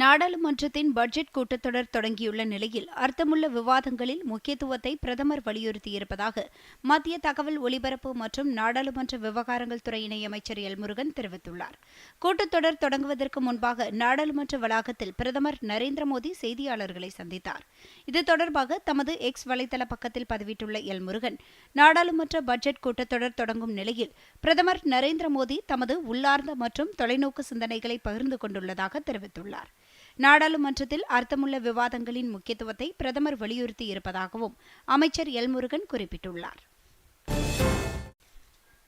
நாடாளுமன்றத்தின் பட்ஜெட் கூட்டத்தொடர் தொடங்கியுள்ள நிலையில் அர்த்தமுள்ள விவாதங்களில் முக்கியத்துவத்தை பிரதமர் வலியுறுத்தியிருப்பதாக மத்திய தகவல் ஒலிபரப்பு மற்றும் நாடாளுமன்ற விவகாரங்கள் துறை இணையமைச்சர் எல் முருகன் தெரிவித்துள்ளார். கூட்டத்தொடர் தொடங்குவதற்கு முன்பாக நாடாளுமன்ற வளாகத்தில் பிரதமர் நரேந்திர மோடி செய்தியாளர்களை சந்தித்தார். இது தொடர்பாக தமது எக்ஸ் வலைதள பக்கத்தில் பதிவிட்டுள்ள எல் முருகன் நாடாளுமன்ற பட்ஜெட் கூட்டத்தொடர் தொடங்கும் நிலையில் பிரதமர் நரேந்திர மோடி தமது உள்ளார்ந்த மற்றும் தொலைநோக்கு சிந்தனைகளை பகிர்ந்து கொண்டுள்ளதாக தெரிவித்துள்ளார். நாடாளுமன்றத்தில் அர்த்தமுள்ள விவாதங்களின் முக்கியத்துவத்தை பிரதமர் வலியுறுத்தி இருப்பதாகவும் அமைச்சர் எல்முருகன் குறிப்பிட்டுள்ளார்.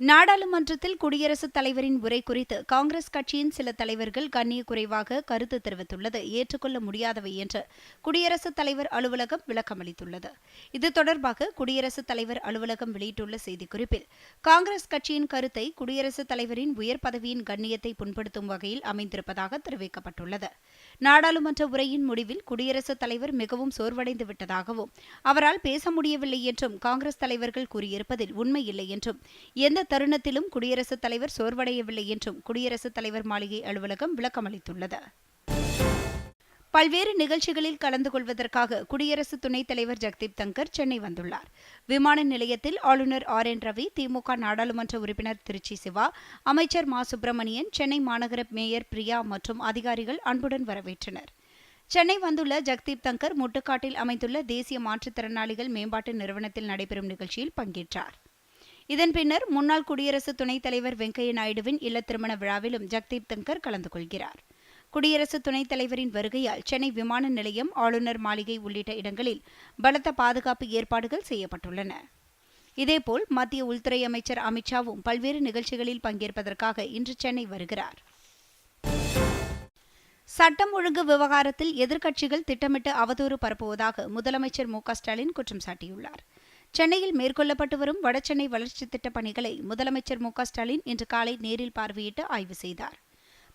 நாடாளுமன்றத்தில் குடியரசுத் தலைவரின் உரை குறித்து காங்கிரஸ் கட்சியின் சில தலைவர்கள் கண்ணிய குறைவாக கருத்து தெரிவித்துள்ளது. ஏற்றுக்கொள்ள முடியாதவை என்று குடியரசுத் தலைவர் அலுவலகம் விளக்கமளித்துள்ளது. இது தொடர்பாக குடியரசுத் தலைவர் அலுவலகம் வெளியிட்டுள்ள செய்திக்குறிப்பில் காங்கிரஸ் கட்சியின் கருத்தை குடியரசுத் தலைவரின் உயர் பதவியின் கண்ணியத்தை புண்படுத்தும் வகையில் அமைந்திருப்பதாக தெரிவிக்கப்பட்டுள்ளது. நாடாளுமன்ற உரையின் முடிவில் குடியரசுத் தலைவர் மிகவும் சோர்வடைந்து விட்டதாகவும் அவரால் பேச முடியவில்லை என்றும் காங்கிரஸ் தலைவர்கள் கூறியிருப்பதில் உண்மையில்லை என்றும் எந்த தருணத்திலும் குடியரசுத் தலைவர் சோர்வடையவில்லை என்றும் குடியரசுத் தலைவர் மாளிகை அலுவலகம் விளக்கமளித்துள்ளது பல்வேறு நிகழ்ச்சிகளில் கலந்து கொள்வதற்காக குடியரசு துணைத் தலைவர் ஜெக்தீப் தங்கர் சென்னை வந்துள்ளார். விமான நிலையத்தில் ஆளுநர் ஆர் என் ரவி திமுக நாடாளுமன்ற உறுப்பினர் திருச்சி சிவா அமைச்சர் மா. சுப்பிரமணியன் சென்னை மாநகர மேயர் பிரியா மற்றும் அதிகாரிகள் அன்புடன் வரவேற்றனர். சென்னை வந்துள்ள ஜக்தீப் தங்கர் முட்டுக்காட்டில் அமைந்துள்ள தேசிய மாற்றுத்திறனாளிகள் மேம்பாட்டு நிறுவனத்தில் நடைபெறும் நிகழ்ச்சியில் பங்கேற்றார். இதன் பின்னர் முன்னாள் குடியரசு துணைத் தலைவர் வெங்கையா நாயுடுவின் இல்ல திருமண விழாவிலும் ஜக்தீப் தங்கர் கலந்து கொள்கிறார். குடியரசு துணைத் தலைவரின் வருகையால் சென்னை விமான நிலையம் ஆளுநர் மாளிகை உள்ளிட்ட இடங்களில் பலத்த பாதுகாப்பு ஏற்பாடுகள் செய்யப்பட்டுள்ளன. இதேபோல் மத்திய உள்துறை அமைச்சர் அமித்ஷாவும் பல்வேறு நிகழ்ச்சிகளில் பங்கேற்பதற்காக இன்று சென்னை வருகிறார். சட்டம் ஒழுங்கு விவகாரத்தில் எதிர்க்கட்சிகள் திட்டமிட்டு அவதூறு பரப்புவதாக முதலமைச்சர் மு ஸ்டாலின் குற்றம் சாட்டியுள்ளார். சென்னையில் மேற்கொள்ளப்பட்டு வரும் வடசென்னை வளர்ச்சித் திட்ட பணிகளை முதலமைச்சர் மு ஸ்டாலின் இன்று காலை நேரில் பார்வையிட்டு ஆய்வு செய்தார்.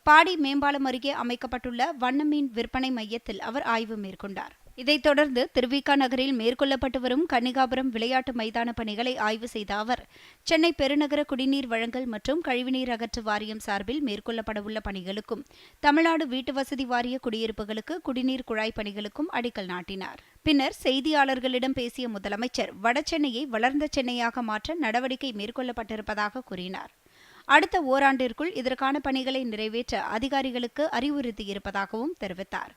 பாடி மேம்பாலம் அருகே அமைக்கப்பட்டுள்ள வண்ணமீன் விற்பனை மையத்தில் அவர் ஆய்வு மேற்கொண்டார். இதைத் தொடர்ந்து திருவிக நகரில் மேற்கொள்ளப்பட்டு வரும் கன்னிகாபுரம் விளையாட்டு மைதான பணிகளை ஆய்வு செய்த அவர் சென்னை பெருநகர குடிநீர் வழங்கல் மற்றும் கழிவுநீர் அகற்று வாரியம் சார்பில் மேற்கொள்ளப்படவுள்ள பணிகளுக்கும் தமிழ்நாடு வீட்டு வசதி வாரிய குடியிருப்புகளுக்கு குடிநீர் குழாய் பணிகளுக்கும் அடிக்கல் நாட்டினார். பின்னர் செய்தியாளர்களிடம் பேசிய முதலமைச்சர் வடசென்னையை வளர்ந்த சென்னையாக மாற்ற நடவடிக்கை மேற்கொள்ளப்பட்டிருப்பதாக கூறினார். அடுத்த ஓராண்டிற்குள் இதற்கான பணிகளை நிறைவேற்ற அதிகாரிகளுக்கு அறிவுறுத்தியிருப்பதாகவும் தெரிவித்தார்.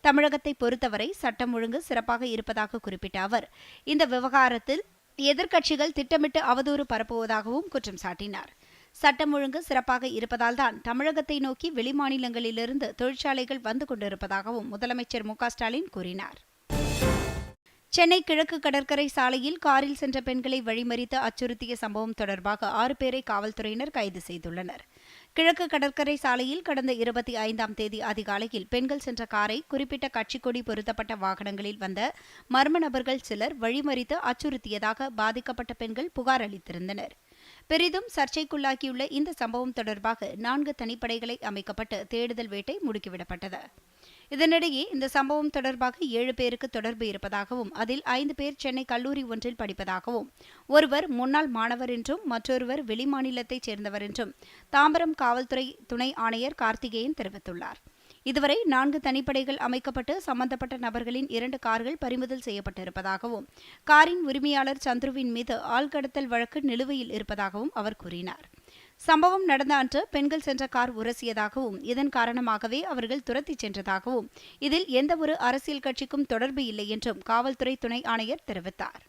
தமிழகத்தை பொறுத்தவரை சட்டம் ஒழுங்கு சிறப்பாக இருப்பதாக குறிப்பிட்ட அவர் இந்த விவகாரத்தில் எதிர்க்கட்சிகள் திட்டமிட்டு அவதூறு பரப்புவதாகவும் குற்றம் சாட்டினார். சட்டம் ஒழுங்கு சிறப்பாக இருப்பதால்தான் தமிழகத்தை நோக்கி வெளிமாநிலங்களிலிருந்து தொழிற்சாலைகள் வந்து கொண்டிருப்பதாகவும் முதலமைச்சர் மு ஸ்டாலின் கூறினார். சென்னை கிழக்கு கடற்கரை சாலையில் காரில் சென்ற பெண்களை வழிமறித்து அச்சுறுத்திய சம்பவம் தொடர்பாக ஆறு பேரை காவல்துறையினர் கைது செய்துள்ளனர். கிழக்கு கடற்கரை சாலையில் கடந்த இருபத்தி ஐந்தாம் தேதி அதிகாலையில் பெண்கள் சென்ற காரை குறிப்பிட்ட கட்சிக்கொடி பொருத்தப்பட்ட வாகனங்களில் வந்த மர்ம நபர்கள் சிலர் வழிமறித்து அச்சுறுத்தியதாக பாதிக்கப்பட்ட பெண்கள் புகார் அளித்திருந்தனர். பெரிதும் சர்ச்சைக்குள்ளாக்கியுள்ள இந்த சம்பவம் தொடர்பாக நான்கு தனிப்படைகளை அமைக்கப்பட்டு தேடுதல் வேட்டை முடுக்கிவிடப்பட்டது. இதனிடையே இந்த சம்பவம் தொடர்பாக ஏழு பேருக்கு தொடர்பு இருப்பதாகவும் அதில் ஐந்து பேர் சென்னை கல்லூரி ஒன்றில் படிப்பதாகவும் ஒருவர் முன்னாள் மாணவர் என்றும் மற்றொருவர் வெளிமாநிலத்தைச் சேர்ந்தவர் என்றும் தாம்பரம் காவல்துறை துணை ஆணையர் கார்த்திகேயன் தெரிவித்துள்ளார். இதுவரை நான்கு தனிப்படைகள் அமைக்கப்பட்டு சம்பந்தப்பட்ட நபர்களின் இரண்டு கார்கள் பறிமுதல் செய்யப்பட்டிருப்பதாகவும் காரின் உரிமையாளர் சந்துருவின் மீது ஆள்கடத்தல் வழக்கு நிலுவையில் இருப்பதாகவும் அவர் கூறினார். சம்பவம் நடந்த அன்று பெண்கள் சென்ற கார் உரசியதாகவும் இதன் காரணமாகவே அவர்கள் துரத்தி சென்றதாகவும் இதில் எந்தவொரு அரசியல் கட்சிக்கும் தொடர்பு இல்லை என்றும் காவல்துறை துணை ஆணையர் தெரிவித்தார்.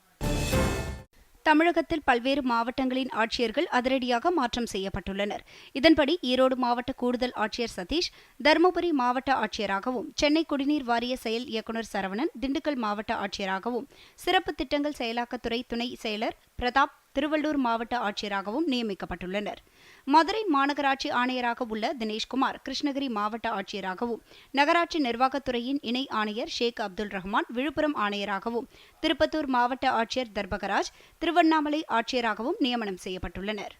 தமிழகத்தில் பல்வேறு மாவட்டங்களின் ஆட்சியர்கள் அதிரடியாக மாற்றம் செய்யப்பட்டுள்ளனர். இதன்படி ஈரோடு மாவட்ட கூடுதல் ஆட்சியர் சதீஷ் தருமபுரி மாவட்ட ஆட்சியராகவும் சென்னை குடிநீர் வாரிய செயல் இயக்குநர் சரவணன் திண்டுக்கல் மாவட்ட ஆட்சியராகவும் சிறப்பு திட்டங்கள் செயலாக்கத்துறை துணை செயலர் பிரதாப் திருவள்ளூர் மாவட்ட ஆட்சியராகவும் நியமிக்கப்பட்டுள்ளனர். மதுரை மாநகராட்சி ஆணையராக உள்ள தினேஷ்குமார் கிருஷ்ணகிரி மாவட்ட ஆட்சியராகவும் நகராட்சி நிர்வாகத்துறையின் இணை ஆணையர் ஷேக் அப்துல் ரஹ்மான் விழுப்புரம் ஆணையராகவும் திருப்பத்தூர் மாவட்ட ஆட்சியர் தர்பகராஜ் திருவண்ணாமலை ஆட்சியராகவும் நியமனம் செய்யப்பட்டுள்ளனர்.